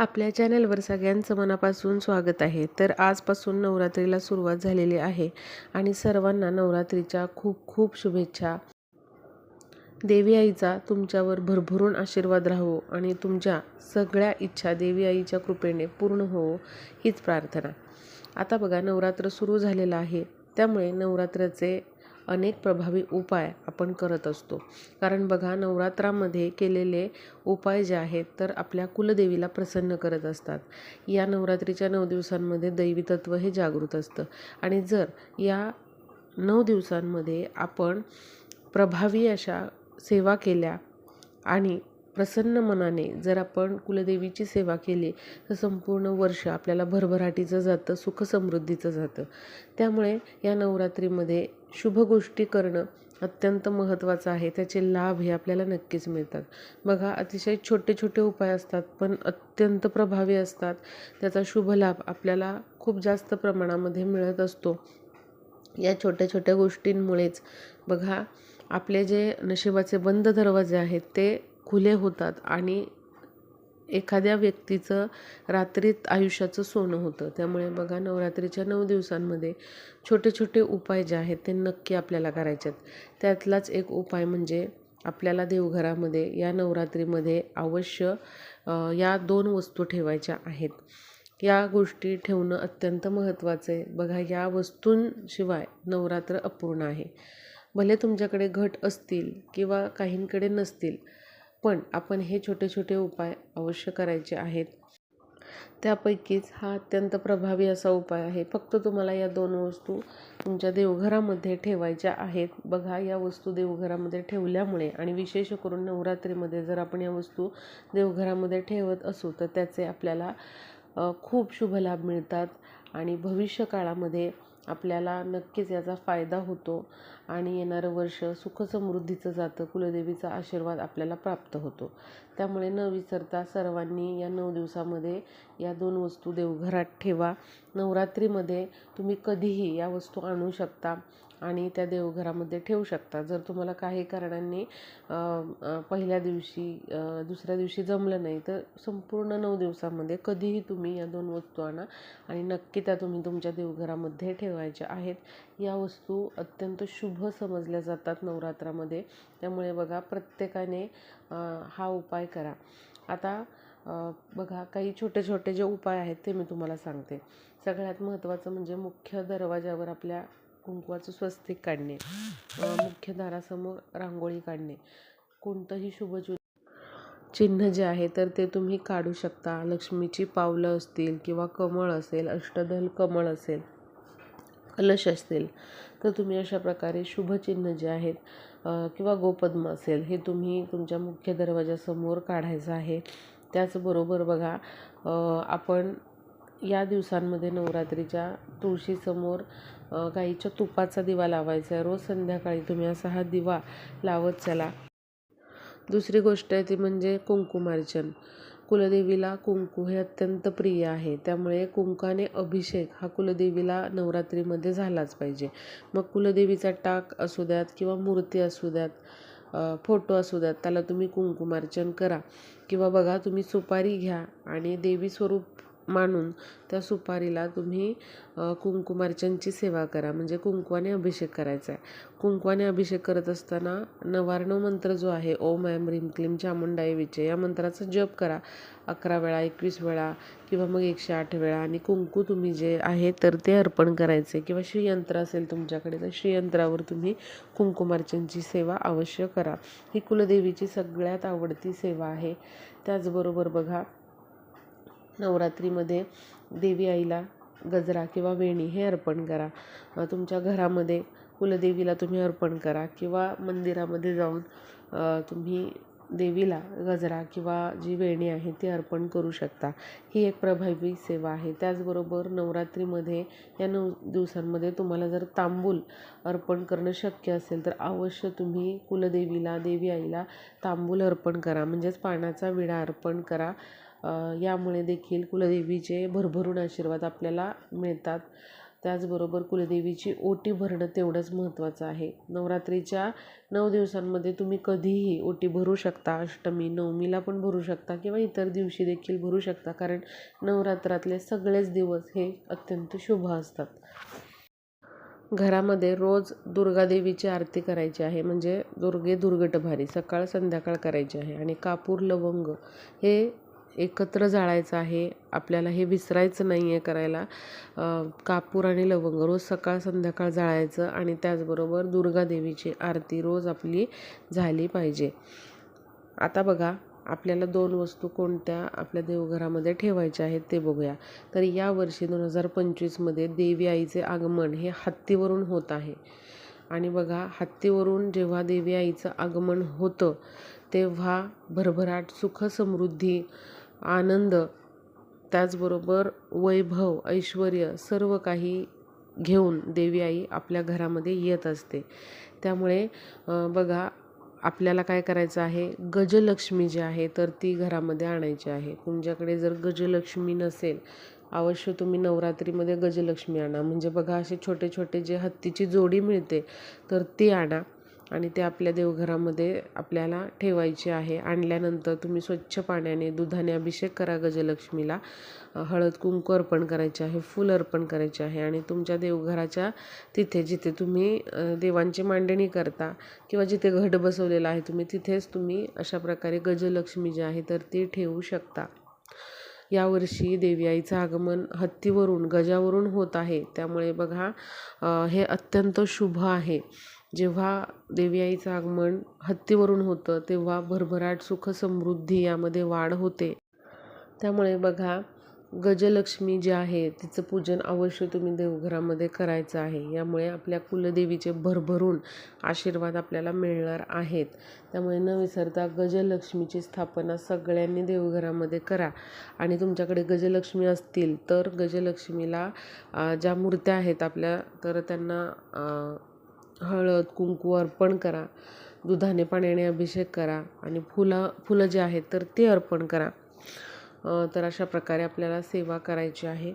आपल्या चॅनलवर सगळ्यांचं मनापासून स्वागत आहे. तर आजपासून नवरात्रीला सुरुवात झालेली आहे आणि सर्वांना नवरात्रीच्या खूप खूप शुभेच्छा. देवी आईचा तुमच्यावर भरभरून आशीर्वाद राहो आणि तुमच्या सगळ्या इच्छा देवी आईच्या कृपेने पूर्ण होवो हीच प्रार्थना. आता बघा नवरात्र सुरू झालेलं आहे. त्यामुळे नवरात्राचे अनेक प्रभावी उपाय आपण करत असतो. कारण बघा नवरात्रामध्ये केलेले उपाय जे आहेत तर आपल्या कुलदेवीला प्रसन्न करत असतात. या नवरात्रीच्या नऊ दिवसांमध्ये दैवी तत्व हे जागृत असतं. आणि जर या नऊ दिवसांमध्ये आपण प्रभावी अशा सेवा केल्या आणि प्रसन्न मनाने जर आपण कुलदेवीची सेवा केली तर संपूर्ण वर्ष आपल्याला भरभराटीचं जातं सुखसमृद्धीचं जातं. त्यामुळे या नवरात्रीमध्ये शुभ गोष्टी करणं अत्यंत महत्त्वाचं आहे. त्याचे लाभ हे आपल्याला नक्कीच मिळतात. बघा अतिशय छोटे छोटे उपाय असतात पण अत्यंत प्रभावी असतात. त्याचा शुभ लाभ आपल्याला खूप जास्त प्रमाणामध्ये मिळत असतो. या छोट्या छोट्या गोष्टींमुळेच बघा आपले जे नशिबाचे बंद दरवाजे आहेत ते खुले होतात आणि एखाद्या व्यक्तीचं रात्रीत आयुष्याचं सोनं होतं. त्यामुळे बघा नवरात्रीच्या नऊ दिवसांमध्ये छोटे छोटे उपाय जे आहेत ते नक्की आपल्याला करायचे आहेत त्यातलाच एक उपाय म्हणजे आपल्याला देवघरामध्ये या नवरात्रीमध्ये अवश्य या दोन वस्तू ठेवायच्या आहेत. या गोष्टी ठेवणं अत्यंत महत्त्वाचं आहे. बघा या वस्तूंशिवाय नवरात्र अपूर्ण आहे. भले तुमच्याकडे घट असतील किंवा काहींकडे नसतील पण आपण हे छोटे छोटे उपाय अवश्य करायचे आहेत. त्यापैकीच हा अत्यंत प्रभावी असा उपाय आहे. फक्त तुम्हाला या दोन वस्तू तुमच्या देवघरामध्ये ठेवायच्या आहेत. बघा या वस्तू देवघरामध्ये ठेवल्यामुळे आणि विशेष करून नवरात्रीमध्ये जर आपण या वस्तू देवघरामध्ये ठेवत असू तर त्याचे आपल्याला खूप शुभ लाभ मिळतात आणि भविष्यकाळामध्ये आपल्याला नक्कीच याचा फायदा होतो आणि येणारं वर्ष सुखसमृद्धीचं जातं कुलदेवीचा आशीर्वाद आपल्याला प्राप्त होतो. त्यामुळे न विसरता सर्वांनी या नऊ दिवसामध्ये या दोन वस्तू देवघरात ठेवा. नवरात्रीमध्ये तुम्ही कधीही या वस्तू आणू शकता. आणि त्या देवघरामध्ये ठेवू शकता. जर तुम्हाला काही कारणांनी पहिल्या दिवशी दुसऱ्या दिवशी जमलं नाही तर संपूर्ण नऊ दिवसामध्ये कधीही तुम्ही या दोन वस्तू आणा आणि नक्की त्या तुम्ही तुमच्या देवघरामध्ये ठेवायच्या आहेत. या वस्तू अत्यंत शुभ समजल्या जातात नवरात्रामध्ये. त्यामुळे बघा प्रत्येकाने हा उपाय करा. आता बघा काही छोटे छोटे जे उपाय आहेत ते मी तुम्हाला सांगते. सगळ्यात महत्त्वाचं म्हणजे मुख्य दरवाजावर आपल्या कुंकवाचं स्वस्तिक काढणे मुख्य दारासमोर रांगोळी काढणे कोणतंही शुभ चिन्ह जे आहे तर ते तुम्ही काढू शकता. लक्ष्मीची पावलं असतील किंवा कमळ असेल अष्टदल कमळ असेल कलश असेल तर तुम्ही अशा प्रकारे शुभचिन्ह जे आहेत किंवा गोपद्म असेल हे तुम्ही तुमच्या मुख्य दरवाजासमोर काढायचं आहे. त्याचबरोबर बघा आपण या दिवसांमध्ये नवरात्रीच्या तुळशीसमोर गाईच्या तुपाचा दिवा लावायचा आहे. रोज संध्याकाळी तुम्ही असा हा दिवा लावत चला. दुसरी गोष्ट आहे ती म्हणजे कुंकुमार्चन. कुलदेवीला कुंकू हे अत्यंत प्रिय आहे. त्यामुळे कुंकाने अभिषेक हा कुलदेवीला नवरात्रीमध्ये झालाच पाहिजे. मग कुलदेवीचा टाक असू द्यात किंवा मूर्ती असू द्यात फोटो असू द्यात त्याला तुम्ही कुंकुमार्चन करा. किंवा बघा तुम्ही सुपारी घ्या आणि देवी स्वरूप मानून त्या सुपारीला तुम्ही कुंकुमार्चनची सेवा करा. म्हणजे कुंकवाने अभिषेक करायचा आहे. कुंकवाने अभिषेक करत असताना नवार्णव मंत्र जो आहे ओम ऐम ह्रीम क्लीम चामुंडाई विचे या मंत्राचा जप करा. अकरा वेळा एकवीस वेळा किंवा मग एकशे आठ वेळा आणि कुंकू तुम्ही जे आहे तर ते अर्पण करायचे. किंवा श्रीयंत्र असेल तुमच्याकडे तर श्रीयंत्रावर तुम्ही कुंकुमार्चनची सेवा अवश्य करा. ही कुलदेवीची सगळ्यात आवडती सेवा आहे. त्याचबरोबर बघा नवरात्रीमध्ये देवी आईला गजरा किंवा वेणी हे अर्पण करा. तुमच्या घरामध्ये कुलदेवीला तुम्ही अर्पण करा किंवा मंदिरामध्ये जाऊन तुम्ही देवीला गजरा किंवा जी वेणी आहे ती अर्पण करू शकता. ही एक प्रभावी सेवा आहे. त्याचबरोबर नवरात्रीमध्ये या नऊ दिवसांमध्ये तुम्हाला जर तांबूल अर्पण करणं शक्य असेल तर अवश्य तुम्ही कुलदेवीला देवी आईला तांबूल अर्पण करा. म्हणजेच पाण्याचा विडा अर्पण करा. यामुळे देखील कुलदेवीचे भरभरून आशीर्वाद आपल्याला मिळतात. त्याचबरोबर कुलदेवीची ओटी भरणं तेवढंच महत्त्वाचं आहे. नवरात्रीच्या नऊ दिवसांमध्ये तुम्ही कधीही ओटी भरू शकता. अष्टमी नवमीला पण भरू शकता किंवा इतर दिवशी देखील भरू शकता. कारण नवरात्रातले सगळेच दिवस हे अत्यंत शुभ असतात. घरामध्ये रोज दुर्गादेवीची आरती करायची आहे. म्हणजे दुर्गे दुर्गटभारी सकाळ संध्याकाळ करायची आहे. आणि कापूर लवंग हे एकत्र जाळायचं आहे आपल्याला हे विसरायचं नाही आहे करायला कापूर आणि लवंग रोज सकाळ संध्याकाळ जाळायचं आणि त्याचबरोबर दुर्गादेवीची आरती रोज आपली झाली पाहिजे. आता बघा आपल्याला दोन वस्तू कोणत्या आपल्या देवघरामध्ये ठेवायच्या आहेत ते बघूया. तर यावर्षी दोन हजार पंचवीसमध्ये देवी आईचे आगमन हे हत्तीवरून होत आहे. आणि बघा हत्तीवरून जेव्हा देवी आईचं आगमन होतं तेव्हा भरभराट सुख समृद्धी आनंद त्याचबरोबर वैभव ऐश्वर सर्व काही घेऊन देवी आई आपल्या घरामध्ये येत असते. त्यामुळे बघा आपल्याला काय करायचं आहे? गजलक्ष्मी जी आहे तर ती घरामध्ये आणायची आहे. तुमच्याकडे जर गजलक्ष्मी नसेल अवश्य तुम्ही नवरात्रीमध्ये गजलक्ष्मी आणा. म्हणजे बघा असे छोटे छोटे जे हत्तीची जोडी मिळते तर ती आणा. आणि ते आपल्या देवघरामध्ये आपल्याला ठेवायचे आहे. आणल्यानंतर तुम्ही स्वच्छ पाण्याने दुधाने अभिषेक करा गजलक्ष्मीला. हळद कुंकू अर्पण करायचे आहे फूल अर्पण करायचे आहे आणि तुमच्या देवघराच्या तिथे जिथे तुम्ही देवांची मांडणी करता किंवा जिथे घट बसवलेला आहे तुम्ही तिथेच तुम्ही अशा प्रकारे गजलक्ष्मी जी आहे तर ती ठेवू शकता. यावर्षी देवी आईचं आगमन हत्तीवरून गजावरून होत आहे. त्यामुळे बघा हे अत्यंत शुभ आहे. जेव्हा देवी आईचं आगमन हत्तीवरून होतं तेव्हा भरभराट सुख समृद्धी यामध्ये वाढ होते. त्यामुळे बघा गजलक्ष्मी जी आहे तिचं पूजन अवश्य तुम्ही देवघरामध्ये करायचं आहे. यामुळे आपल्या कुलदेवीचे भरभरून आशीर्वाद आपल्याला मिळणार आहेत. त्यामुळे न विसरता गजलक्ष्मीची स्थापना सगळ्यांनी देवघरामध्ये करा. आणि तुमच्याकडे गजलक्ष्मी असतील तर गजलक्ष्मीला ज्या मूर्त्या आहेत आपल्या तर त्यांना हळद कुंकू अर्पण करा. दुधाने पाण्याने अभिषेक करा. आणि फुलं फुलं जे आहेत तर ते अर्पण करा. तर अशा प्रकारे आपल्याला सेवा करायची आहे.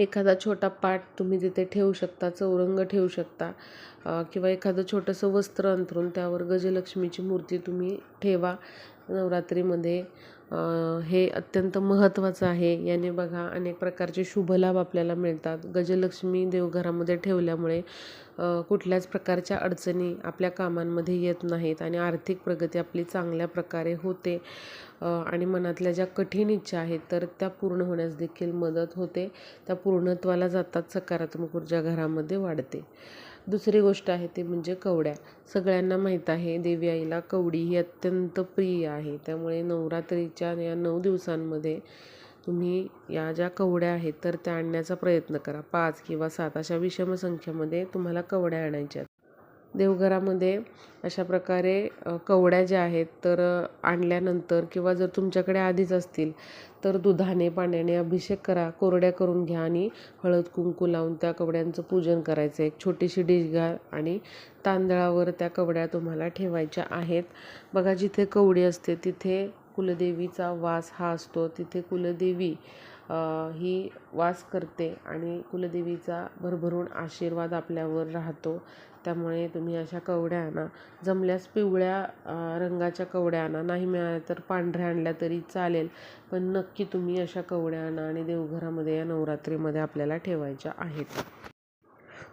एखादा छोटा पाट तुम्ही तिथे ठेवू शकता चौरंग ठेवू शकता किंवा एखादं छोटंसं वस्त्र अंथरून त्यावर गजलक्ष्मीची मूर्ती तुम्ही ठेवा. नवरात्रीमध्ये हे अत्यंत महत्त्वाचं आहे. याने बघा अनेक प्रकारचे शुभलाभ आपल्याला मिळतात. गजलक्ष्मी देवघरामध्ये ठेवल्यामुळे कुठल्याच प्रकारच्या अडचणी आपल्या कामांमध्ये येत नाहीत आणि आर्थिक प्रगती आपली चांगल्या प्रकारे होते आणि मनातल्या ज्या कठीण इच्छा आहेत तर त्या पूर्ण होण्यास देखील मदत होते. त्या पूर्णत्वाला जातात सकारात्मक ऊर्जा घरामध्ये वाढते. दुसरी गोष्ट आहे ते म्हणजे कवड्या. सगळ्यांना माहीत आहे देवी आईला कवडी ही अत्यंत प्रिय आहे. त्यामुळे नवरात्रीच्या या नऊ दिवसांमध्ये तुम्ही या ज्या कवड्या आहेत तर त्या आणण्याचा प्रयत्न करा. पाच किंवा सात अशा विषम संख्येमध्ये तुम्हाला कवड्या आणायच्या देवघरामध्ये अशा प्रकारे कवड्या ज्या आहेत तर आणल्यानंतर किंवा जर तुमच्याकडे आधीच असतील तर दुधाने पाण्याने अभिषेक करा कोरड्या करून घ्या आणि हळद कुंकू लावून त्या कवड्यांचं पूजन करायचं. एक छोटीशी डिश घ्या आणि तांदळावर त्या कवड्या तुम्हाला ठेवायच्या आहेत. बघा जिथे कवडी असते तिथे कुलदेवीचा वास हा असतो. तिथे कुलदेवी ही वास करते आणि कुलदेवीचा भरभरून आशीर्वाद आपल्यावर राहतो. त्यामुळे तुम्ही अशा कवड्या आणा जमल्यास पिवळ्या रंगाच्या कवड्या आणा नाही मिळाल्या तर पांढऱ्या आणल्या तरी चालेल पण नक्की तुम्ही अशा कवड्या आणा आणि देवघरामध्ये या नवरात्रीमध्ये आपल्याला ठेवायच्या आहेत.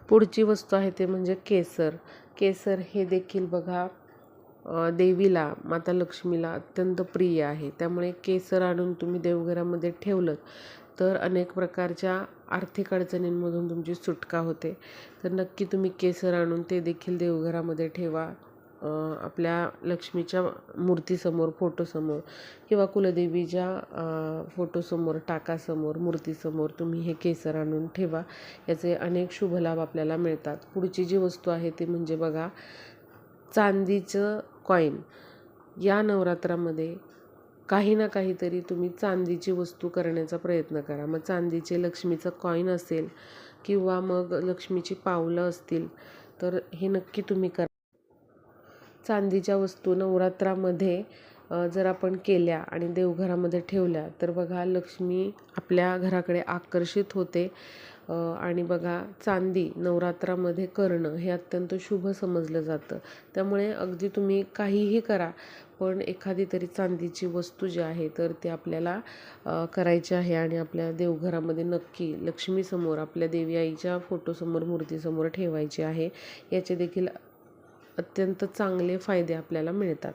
पुढची वस्तू आहे ते म्हणजे केसर. केसर हे देखील बघा देवीला माता लक्ष्मीला अत्यंत प्रिय आहे. त्यामुळे केसर आणून तुम्ही देवघरामध्ये ठेवलं तर अनेक प्रकारच्या आर्थिक अडचणींमधून तुमची सुटका होते. तर नक्की तुम्ही केसर आणून ते देखील देवघरामध्ये ठेवा. आपल्या लक्ष्मीच्या मूर्तीसमोर फोटोसमोर किंवा कुलदेवीच्या फोटोसमोर टाकासमोर मूर्तीसमोर तुम्ही हे केसर आणून ठेवा. याचे अनेक शुभ लाभ आपल्याला मिळतात. पुढची जी वस्तू आहे ती म्हणजे बघा चांदीचं कॉईन या नवरात्रामध्ये काही ना काहीतरी तुम्ही चांदीची वस्तू करण्याचा प्रयत्न करा. मग चांदीचे लक्ष्मीचं कॉईन असेल किंवा मग लक्ष्मीची पावलं असतील तर हे नक्की तुम्ही करा. चांदीच्या वस्तू नवरात्रामध्ये जर आपण केल्या आणि देवघरामध्ये ठेवल्या तर बघा लक्ष्मी आपल्या घराकडे आकर्षित होते. आणि बघा चांदी नवरात्रामध्ये करणं हे अत्यंत शुभ समजलं जातं. त्यामुळे अगदी तुम्ही काहीही करा पण एखादी तरी चांदीची वस्तू जी आहे तर ती आपल्याला करायची आहे आणि आपल्या देवघरामध्ये नक्की लक्ष्मीसमोर आपल्या देवी आईच्या फोटोसमोर मूर्तीसमोर ठेवायची आहे. याचे देखील अत्यंत चांगले फायदे आपल्याला मिळतात.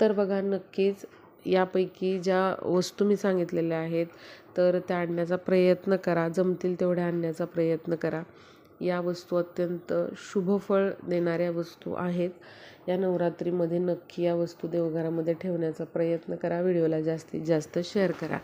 तर बघा नक्कीच यापैकी ज्या वस्तू मी सांगितलेल्या आहेत तर त्या आणण्याचा प्रयत्न करा. जमतील तेवढ्या आणण्याचा प्रयत्न करा. या वस्तू अत्यंत शुभफळ देणाऱ्या वस्तू आहेत. या नवरात्रीमध्ये नक्की या वस्तू देवघरामध्ये ठेवण्याचा प्रयत्न करा. व्हिडिओला जास्तीत जास्त शेअर करा.